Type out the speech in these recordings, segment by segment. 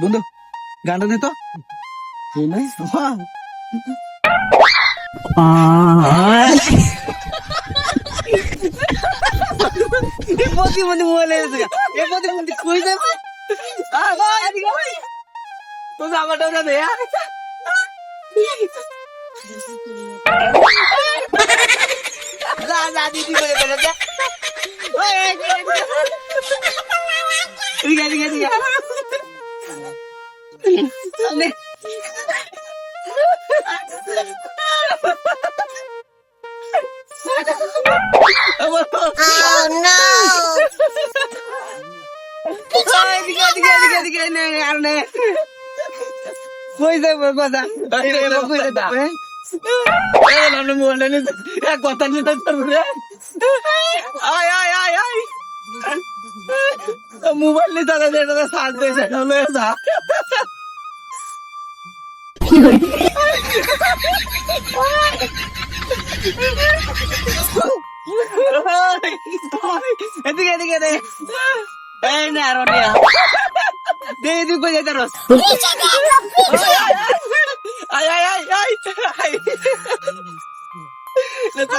বন্ধু গানটা নে তো হ্যাঁ। এ প্রতি মধ্যে মোবাইল এসে এ প্রতি মধ্যে কই যাবে আ ভাই এদিকে ভাই তো জামাটা ওটা দে আ। যা যা দিদি বলে বলে যা ওই, এই, এই, এই। কই যাবে কথা নিতে পারব আয় আয় আয় আয় মোবাইল নিতে সাথ দে সেটা হলো যা এদিকে এদিকে এই না রনিয়া দে তুই কই যাইতে রস আয় আয় আয় আয় আয় লে তো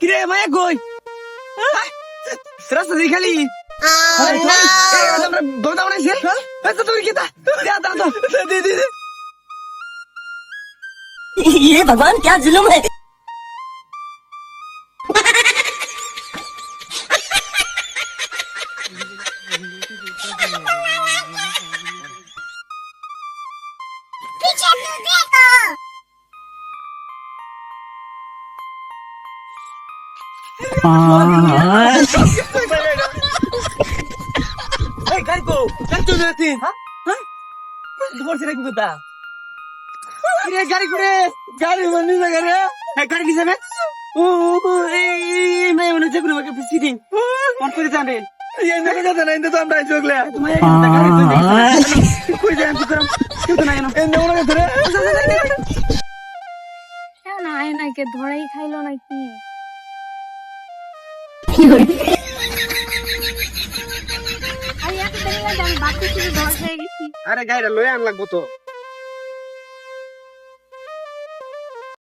কিরে মায়া কই রাস্তা দিয়ে খালি দৌড়া বানাইছে তুমি কি তা দা দা দে দে দে ये भगवान क्या जुल्म है এই গাড়ি কো গাড়ি কিরে গাড়ি জায়গা রে গাড়ি কি যাবে ও এই মেয়ে মনে হচ্ছে কোনো মনে ধরেই খাইলো নাকি? আরে গাড়িটা লয়ে আন লাগবো তো।